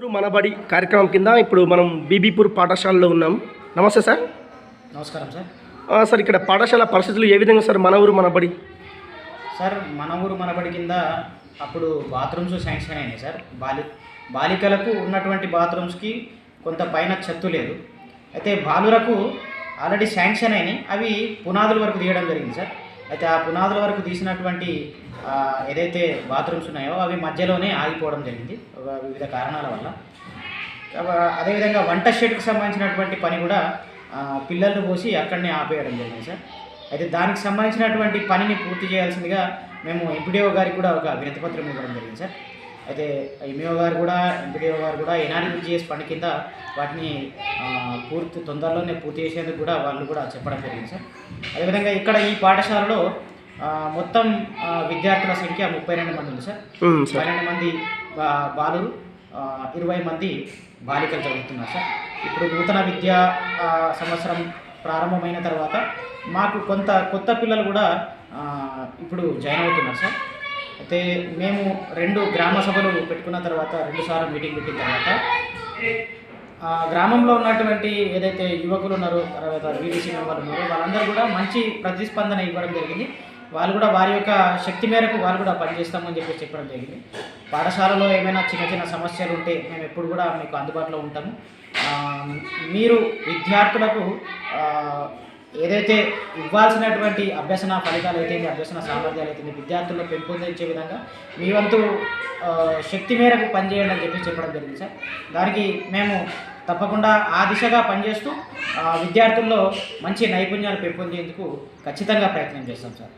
ఊరు మనబడి కార్యక్రమం కింద ఇప్పుడు మనం బీబీపూర్ పాఠశాలలో ఉన్నాం. నమస్తే సార్. నమస్కారం సార్. సార్ ఇక్కడ పాఠశాల పరిస్థితులు ఏ విధంగా సార్ మన ఊరు మనబడి సార్ మన ఊరు మనబడి కింద అప్పుడు బాత్రూమ్స్ శాంక్షన్ అయినాయి సార్. బాలి బాలికలకు ఉన్నటువంటి బాత్రూమ్స్కి కొంత పైన చెత్తు లేదు. అయితే బాలురకు ఆల్రెడీ శాంక్షన్ అయినాయి. అవి పునాదుల వరకు తీయడం జరిగింది సార్. అయితే ఆ పునాదుల వరకు తీసినటువంటి ఏదైతే బాత్రూమ్స్ ఉన్నాయో అవి మధ్యలోనే ఆగిపోవడం జరిగింది ఒక వివిధ కారణాల వల్ల. అదేవిధంగా వంట షెడ్కి సంబంధించినటువంటి పని కూడా పిల్లలను పోసి అక్కడనే ఆపేయడం జరిగింది సార్. అయితే దానికి సంబంధించినటువంటి పనిని పూర్తి చేయాల్సిందిగా మేము ఎంపీడీఓ గారికి కూడా ఒక వినతిపత్రం ఇవ్వడం జరిగింది సార్. అయితే ఎంఈఓ గారు కూడా ఎంపీడీఓ గారు కూడా ఎన్ఆర్ఈజిఎస్ ఫండ్ కింద వాటిని పూర్తి తొందరలోనే పూర్తి చేసేందుకు కూడా వాళ్ళు కూడా చెప్పడం జరిగింది సార్. అదేవిధంగా ఇక్కడ ఈ పాఠశాలలో మొత్తం విద్యార్థుల సంఖ్య ముప్పై రెండు మంది ఉంది సార్. పన్నెండు మంది బా- బాలురు ఆ, ఇరవై మంది బాలికలు చదువుతున్నారు సార్. ఇప్పుడు నూతన విద్యా సంవత్సరం ప్రారంభమైన తర్వాత మాకు కొంత కొత్త పిల్లలు కూడా ఇప్పుడు జాయిన్ అవుతున్నారు సార్. అయితే మేము రెండు గ్రామ సభలు పెట్టుకున్న తర్వాత రెండు సార్లు మీటింగ్ పెట్టిన తర్వాత గ్రామంలో ఉన్నటువంటి ఏదైతే యువకులు ఉన్నారో తర్వాత వీడీసీ మెంబర్లు ఉన్నారో వాళ్ళందరూ కూడా మంచి ప్రతిస్పందన ఇవ్వడం జరిగింది. వాళ్ళు కూడా వారి యొక్క శక్తి మేరకు వాళ్ళు కూడా పనిచేస్తామని చెప్పి చెప్పడం జరిగింది. పాఠశాలలో ఏమైనా చిన్న చిన్న సమస్యలు ఉంటే మేము ఎప్పుడు కూడా మీకు అందుబాటులో ఉంటాము. మీరు విద్యార్థులకు ఏదైతే ఇవ్వాల్సినటువంటి అభ్యసన ఫలితాలు అయితే అభ్యసన సామర్థ్యాలు అయితే విద్యార్థుల్లో పెంపొందించే విధంగా మీ వంతు శక్తి మేరకు పనిచేయండి అని చెప్పి చెప్పడం జరిగింది సార్. దానికి మేము తప్పకుండా ఆ దిశగా పనిచేస్తూ విద్యార్థుల్లో మంచి నైపుణ్యాలు పెంపొందేందుకు ఖచ్చితంగా ప్రయత్నం చేస్తాం సార్.